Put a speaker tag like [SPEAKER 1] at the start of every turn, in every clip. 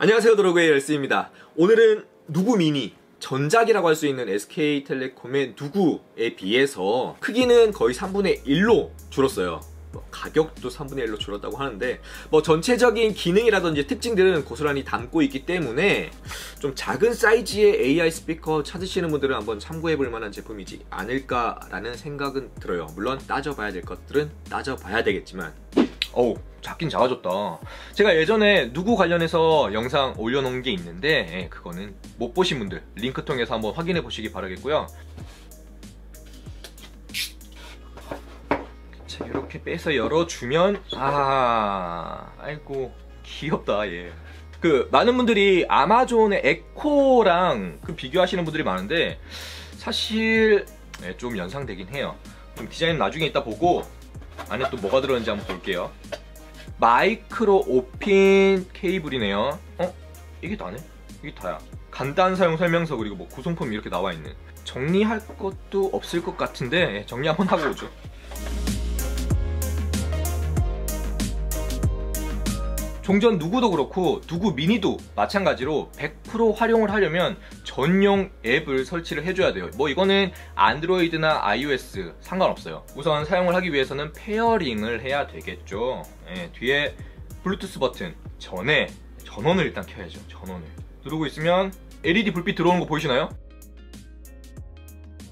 [SPEAKER 1] 안녕하세요 도로그의 열스입니다. 오늘은 누구 미니 전작이라고 할 수 있는 SK텔레콤의 누구에 비해서 크기는 거의 3분의 1로 줄었어요. 뭐 가격도 3분의 1로 줄었다고 하는데 뭐 전체적인 기능이라든지 특징들은 고스란히 담고 있기 때문에 좀 작은 사이즈의 AI 스피커 찾으시는 분들은 한번 참고해 볼 만한 제품이지 않을까라는 생각은 들어요. 물론 따져봐야 될 것들은 따져봐야 되겠지만 어우 작긴 작아졌다. 제가 예전에 누구 관련해서 영상 올려놓은 게 있는데 예, 그거는 못 보신 분들 링크 통해서 한번 확인해 보시기 바라겠고요. 자 이렇게 빼서 열어주면 아 아이고 귀엽다 얘. 그 많은 분들이 아마존의 에코랑 그 비교하시는 분들이 많은데 사실 네, 좀 연상되긴 해요. 좀 디자인 나중에 이따 보고 안에 또 뭐가 들어있는지 한번 볼게요. 마이크로 오핀 케이블이네요. 어? 이게 다네? 이게 다야. 간단 사용 설명서 그리고 뭐 구성품 이렇게 나와 있는. 정리할 것도 없을 것 같은데 예, 정리 한번 하고 오죠 종전 누구도 그렇고 누구 미니도 마찬가지로 100% 활용을 하려면 전용 앱을 설치를 해줘야 돼요 뭐 이거는 안드로이드나 iOS 상관없어요 우선 사용을 하기 위해서는 페어링을 해야 되겠죠 예, 뒤에 블루투스 버튼 전에 전원을 일단 켜야죠 전원을 누르고 있으면 LED 불빛 들어오는 거 보이시나요?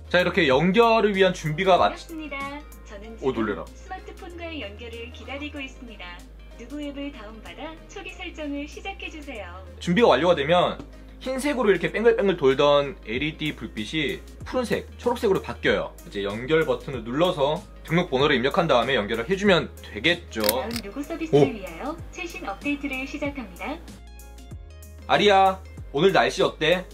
[SPEAKER 1] 자 이렇게 연결을 위한 준비가
[SPEAKER 2] 반갑습니다. 저는
[SPEAKER 1] 오, 놀래라.
[SPEAKER 2] 스마트폰과의 연결을 기다리고 있습니다. 누구 앱을 다운받아 초기 설정을 시작해주세요.
[SPEAKER 1] 준비가 완료가 되면 흰색으로 이렇게 뺑글뺑글 돌던 LED 불빛이 푸른색, 초록색으로 바뀌어요. 이제 연결 버튼을 눌러서 등록번호를 입력한 다음에 연결을 해주면 되겠죠.
[SPEAKER 2] 다음 누구 서비스를
[SPEAKER 1] 오.
[SPEAKER 2] 위하여 최신 업데이트를 시작합니다.
[SPEAKER 1] 아리야, 오늘 날씨 어때?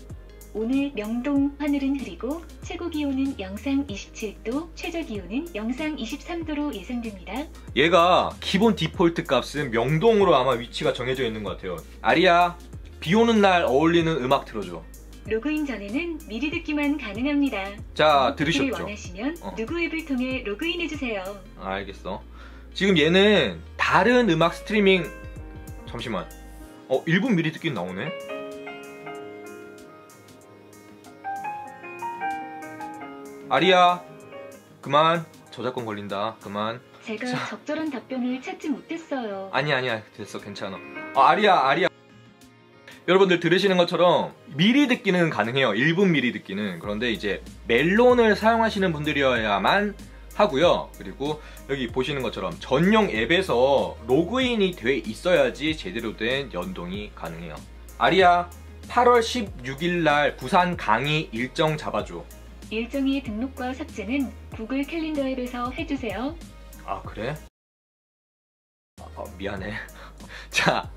[SPEAKER 2] 오늘 명동 하늘은 흐리고 최고 기온은 영상 27도, 최저 기온은 영상 23도로 예상됩니다.
[SPEAKER 1] 얘가 기본 디폴트 값은 명동으로 아마 위치가 정해져 있는 것 같아요. 아리야, 비 오는 날 어울리는 음악 틀어줘.
[SPEAKER 2] 로그인 전에는 미리 듣기만 가능합니다.
[SPEAKER 1] 자, 들으셨죠?
[SPEAKER 2] 원하시면
[SPEAKER 1] 어.
[SPEAKER 2] 누구 앱을 통해 로그인해 주세요.
[SPEAKER 1] 아, 알겠어. 지금 얘는 다른 음악 스트리밍 잠시만. 어, 1분 미리 듣기 나오네. 아리야, 그만. 저작권 걸린다. 그만.
[SPEAKER 2] 제가
[SPEAKER 1] 자.
[SPEAKER 2] 적절한 답변을 찾지 못했어요.
[SPEAKER 1] 아니야, 아니야. 됐어. 괜찮아. 아, 아리야, 아리야. 여러분들 들으시는 것처럼 미리 듣기는 가능해요. 1분 미리 듣기는. 그런데 이제 멜론을 사용하시는 분들이어야만 하고요. 그리고 여기 보시는 것처럼 전용 앱에서 로그인이 돼 있어야지 제대로 된 연동이 가능해요. 아리야, 8월 16일 날 부산 강의 일정 잡아줘.
[SPEAKER 2] 일정의 등록과 삭제는 구글 캘린더 앱에서 해주세요.
[SPEAKER 1] 아 그래? 아, 아, 미안해. 자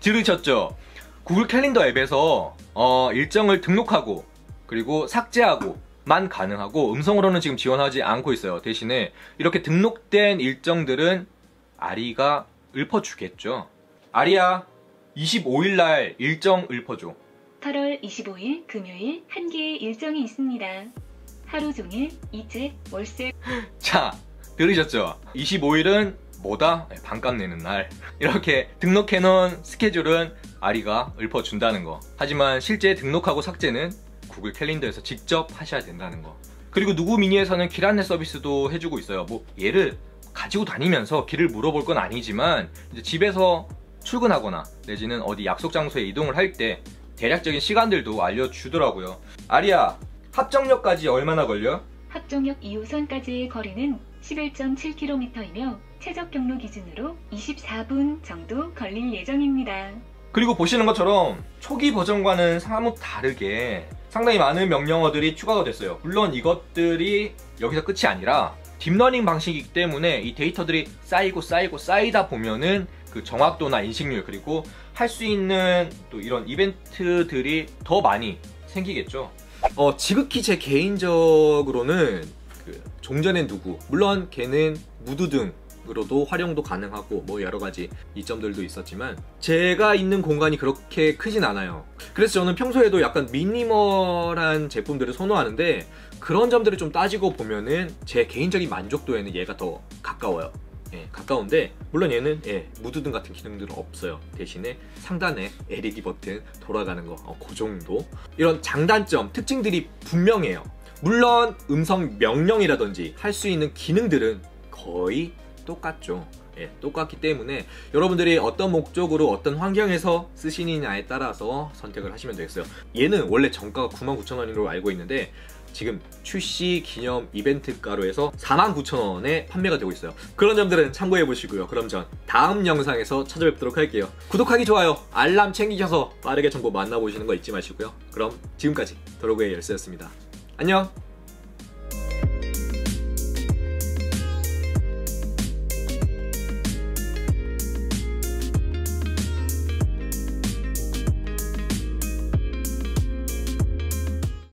[SPEAKER 1] 들으셨죠? 구글 캘린더 앱에서 어, 일정을 등록하고 그리고 삭제하고 만 가능하고 음성으로는 지금 지원하지 않고 있어요. 대신에 이렇게 등록된 일정들은 아리가 읊어주겠죠. 아리야 25일 날 일정 읊어줘.
[SPEAKER 2] 8월 25일 금요일 한 개의 일정이 있습니다. 하루 종일 이체, 월세,
[SPEAKER 1] 자, 들으셨죠? 25일은 뭐다? 네, 반값 내는 날. 이렇게 등록해놓은 스케줄은 아리가 읊어준다는 거. 하지만 실제 등록하고 삭제는 구글 캘린더에서 직접 하셔야 된다는 거. 그리고 누구 미니에서는 길 안내 서비스도 해주고 있어요. 뭐 얘를 가지고 다니면서 길을 물어볼 건 아니지만 집에서 출근하거나 내지는 어디 약속 장소에 이동을 할 때 대략적인 시간들도 알려주더라고요. 아리야, 합정역까지 얼마나 걸려?
[SPEAKER 2] 합정역 2호선까지의 거리는 11.7km이며 최적 경로 기준으로 24분 정도 걸릴 예정입니다.
[SPEAKER 1] 그리고 보시는 것처럼 초기 버전과는 사뭇 다르게 상당히 많은 명령어들이 추가가 됐어요. 물론 이것들이 여기서 끝이 아니라 딥러닝 방식이기 때문에 이 데이터들이 쌓이고 쌓이고 쌓이다 보면은 그 정확도나 인식률 그리고 할 수 있는 또 이런 이벤트들이 더 많이 생기겠죠. 어, 지극히 제 개인적으로는 그 종전의 누구 물론 걔는 무드등 으로도 활용도 가능하고 뭐 여러 가지 이점들도 있었지만 제가 있는 공간이 그렇게 크진 않아요. 그래서 저는 평소에도 약간 미니멀한 제품들을 선호하는데 그런 점들을 좀 따지고 보면은 제 개인적인 만족도에는 얘가 더 가까워요. 예, 가까운데 물론 얘는 예, 무드등 같은 기능들은 없어요. 대신에 상단에 LED 버튼 돌아가는 거, 어, 그 정도. 이런 장단점, 특징들이 분명해요. 물론 음성 명령이라든지 할 수 있는 기능들은 거의 똑같죠. 예, 똑같기 때문에 여러분들이 어떤 목적으로 어떤 환경에서 쓰시느냐에 따라서 선택을 하시면 되겠어요. 얘는 원래 정가가 99,000원으로 알고 있는데 지금 출시 기념 이벤트가로 해서 49,000원에 판매가 되고 있어요. 그런 점들은 참고해 보시고요. 그럼 전 다음 영상에서 찾아뵙도록 할게요. 구독하기, 좋아요, 알람 챙기셔서 빠르게 정보 만나보시는 거 잊지 마시고요. 그럼 지금까지 도로그의 열쇠였습니다. 안녕!